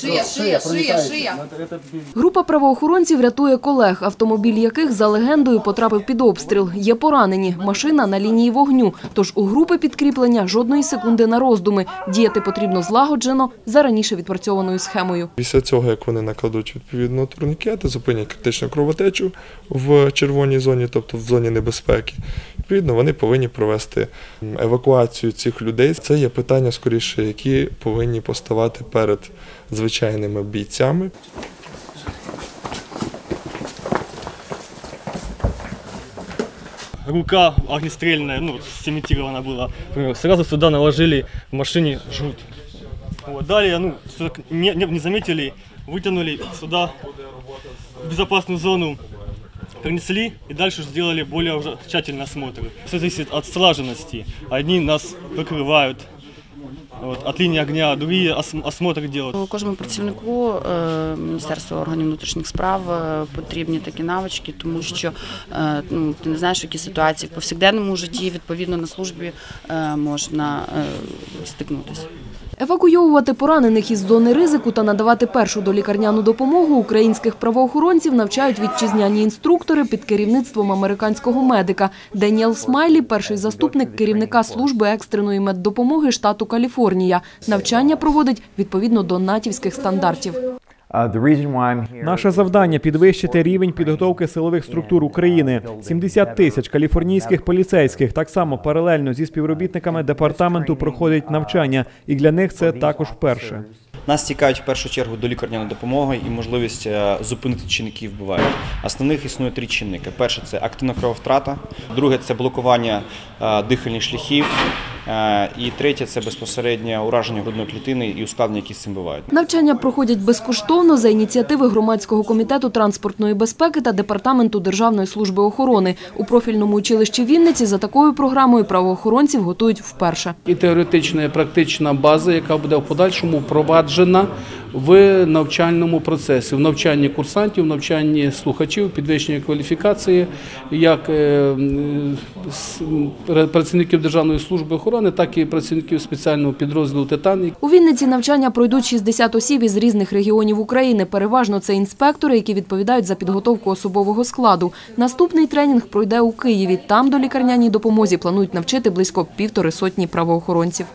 Шия, шия, шия, шия. Група правоохоронців рятує колег, автомобіль яких за легендою потрапив під обстріл. Є поранені, машина на лінії вогню. Тож у групи підкріплення жодної секунди на роздуми. Діяти потрібно злагоджено за раніше відпрацьованою схемою. Після цього, як вони накладуть відповідно турнікети, зупинять критичну кровотечу в червоній зоні, тобто в зоні небезпеки, відповідно, вони повинні провести евакуацію цих людей. Це є питання скоріше, які повинні поставати перед звичайними бійцями. рука огнестрельная, ну, сымитирована была. Например, Сразу сюда наложили в машине жгут. Вот, далее, ну, не, не, не заметили, вытянули сюда в безопасную зону, принесли и дальше сделали более уже тщательный осмотр. Все зависит от слаженности. Одни нас прикрывают от лінії огня, другие ос- осмотр делают. Кожному працівнику е, Міністерства органів внутрішніх справ е, потрібні такі навички, тому що е, ну, ти не знаєш, які ситуації в повсякденному житті, відповідно на службі можна стикнутися. Евакуйовувати поранених із зони ризику та надавати першу долікарняну допомогу українських правоохоронців навчають вітчизняні інструктори під керівництвом американського медика. Деніел Смайлі – перший заступник керівника служби екстреної меддопомоги штату Каліфорнія. Навчання проводить відповідно до натівських стандартів. Uh, the reason why I'm here Наше завдання підвищити рівень підготовки силових структур України. 70 тисяч каліфорнійських поліцейських так само паралельно зі співробітниками департаменту проходять навчання, і для них це також вперше. Нас цікавить в першу чергу до лікарняна допомога і можливість е, зупинити чинники, які вбивають. Основних існує три чинники: перше це активна крововтрата, друге це блокування е, дихальних шляхів, і третє це безпосереднє ураження грудної клітини і ускладнення, які з цим бувають. Навчання проходять безкоштовно за ініціативи громадського комітету транспортної безпеки та департаменту Державної служби охорони. У профільному училищі Вінниці за такою програмою правоохоронців готують вперше. і теоретична і практична база, яка буде в подальшому впроваджена в навчальному процесі, в навчанні курсантів, в навчанні слухачів, підвищення кваліфікації як е, м, працівників Державної служби охорони, так і працівників спеціального підрозділу Титан, У Вінниці навчання пройдуть 60 осіб із різних регіонів України. Переважно це інспектори, які відповідають за підготовку особового складу. Наступний тренінг пройде у Києві. Там до лікарняній допомозі планують навчити близько півтори сотні правоохоронців.